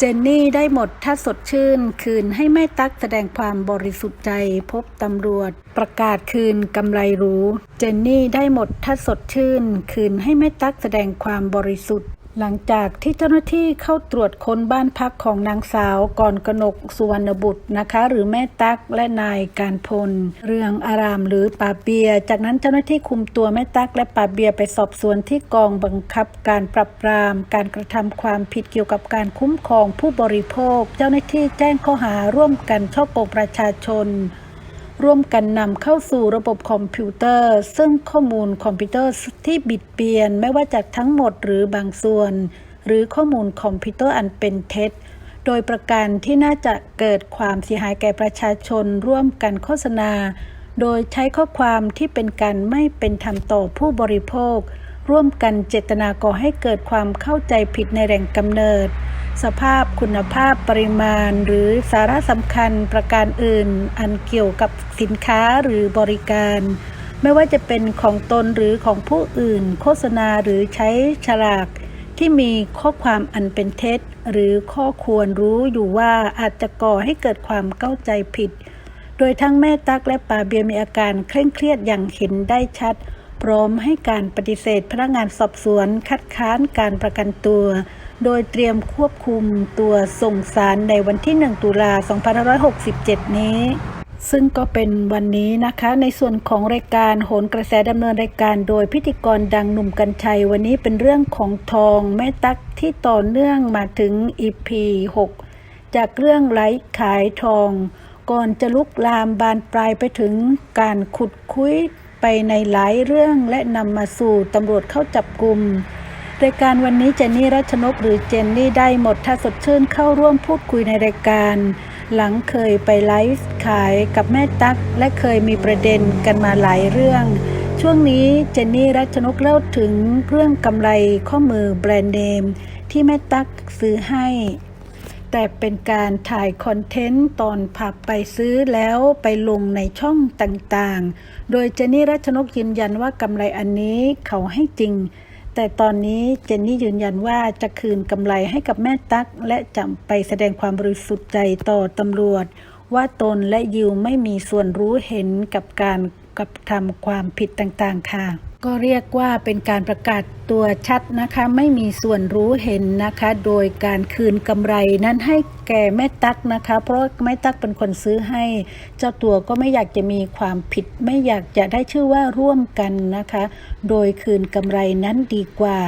เจนนี่ได้หมดถ้าสดชื่น คืนให้แม่ตั๊กแสดงความบริสุทธิ์ใจ พบตำรวจ ประกาศคืนกำไรรู้ เจนนี่ได้หมดถ้าสดชื่น คืนให้แม่ตั๊กแสดงความบริสุทธิ์ หลังจากที่เจ้าหน้าที่เข้าตรวจค้นบ้านพักของนางสาวกรกนกสุวรรณบุตรนะคะ หรือแม่ตั๊กและนายการพล เรืองอารามหรือป่าเบีย จากนั้นเจ้าหน้าที่คุมตัวแม่ตั๊กและป่าเบียไปสอบสวนที่กองบังคับการปรับปราม การกระทำความผิดเกี่ยวกับการคุ้มครองผู้บริโภค เจ้าหน้าที่แจ้งข้อหาร่วมกันช่อโกงประชาชน ร่วมกันนำเข้าสู่ระบบคอมพิวเตอร์ ซึ่งข้อมูลคอมพิวเตอร์ที่บิดเบียน ไม่ว่าจากทั้งหมดหรือบางส่วน หรือข้อมูลคอมพิวเตอร์อันเป็นเท็จ โดยประการที่น่าจะเกิดความเสียหายแก่ประชาชนร่วมกันโฆษณา โดยใช้ข้อความที่เป็นการไม่เป็นธรรมต่อผู้บริโภค ร่วมกันเจตนาก่อให้เกิดความเข้าใจผิดในแหล่งกำเนิด สภาพคุณภาพปริมาณ หรือสาระสำคัญประการอื่น อันเกี่ยวกับสินค้าหรือบริการ ไม่ว่าจะเป็นของตนหรือของผู้อื่น โฆษณาหรือใช้ฉลาก ที่มีข้อความอันเป็นเท็จ หรือข้อควรรู้อยู่ว่าอาจจะก่อให้เกิดความเข้าใจผิด โดยทั้งแม่ตักและป่าเบียมีอาการเคร่งเครียดอย่างเห็นได้ชัด พร้อมให้การปฏิเสธพนักงานสอบสวนคัดค้านการประกันตัว โดยเตรียมควบคุมตัวส่งสารในวันที่ 1 ตุลา 2567 นี้ ซึ่งก็เป็นวันนี้นะคะ ในส่วนของรายการโหนกระแสดำเนินรายการโดยพิธีกรดังหนุ่มกัญชัย วันนี้เป็นเรื่องของทองแม่ตั๊กที่ต่อเนื่องมาถึง EP 6 จากเรื่องไลฟ์ขายทอง ก่อนจะลุกลามบานปลายไปถึงการขุดคุยไปในหลายเรื่องและนำมาสู่ตำรวจเข้าจับกลุ่ม รายการวันนี้เจนนี่รัชนกหรือเจนนี่ได้หมดถ้าสดชื่นเข้าร่วมพูดคุยในรายการ หลังเคยไปไลฟ์ขายกับแม่ตั๊กและเคยมีประเด็นกันมาหลายเรื่อง ช่วงนี้เจนนี่รัชนกเล่าถึงเรื่องกำไรข้อมือแบรนด์เนมที่แม่ตั๊กซื้อให้ แต่เป็นการถ่ายคอนเทนต์ตอนผับไปซื้อแล้วไปลงในช่องต่างๆ โดยเจนนี่รัชนกยืนยันว่ากำไรอันนี้เขาให้จริง แต่ตอนนี้เจนนี่ยืนยันว่าจะคืนกำไรให้กับแม่ตั๊กและจะไปแสดงความบริสุทธิ์ใจต่อตำรวจ ว่าตนและยิวไม่มีส่วนรู้เห็นกับการกับทำความผิดต่างๆค่ะ ก็เรียกว่าเป็นการประกาศตัวชัดนะคะ ไม่มีส่วนรู้เห็นนะคะ โดยการคืนกำไรนั้นให้แก่แม่ตั๊กนะคะ เพราะแม่ตั๊กเป็นคนซื้อให้ เจ้าตัวก็ไม่อยากจะมีความผิด ไม่อยากจะได้ชื่อว่าร่วมกันนะคะ โดยคืนกำไรนั้นดีกว่า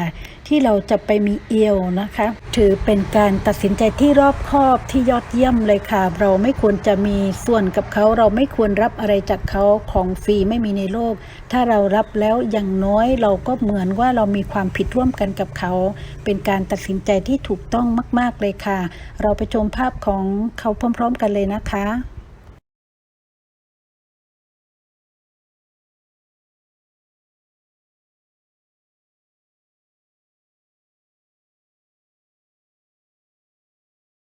ที่เราจะไปมีเอียวนะคะ ถือเป็นการตัดสินใจที่รอบคอบที่ยอดเยี่ยมเลยค่ะ เราไม่ควรจะมีส่วนกับเขา เราไม่ควรรับอะไรจากเขาของฟรีไม่มีในโลก ถ้าเรารับแล้วอย่างน้อยเราก็เหมือนว่าเรามีความผิดร่วมกันกับเขา เป็นการตัดสินใจที่ถูกต้องมาก ๆเลยค่ะ เราไปชมภาพของเขาพร้อม ๆ กันเลยนะคะ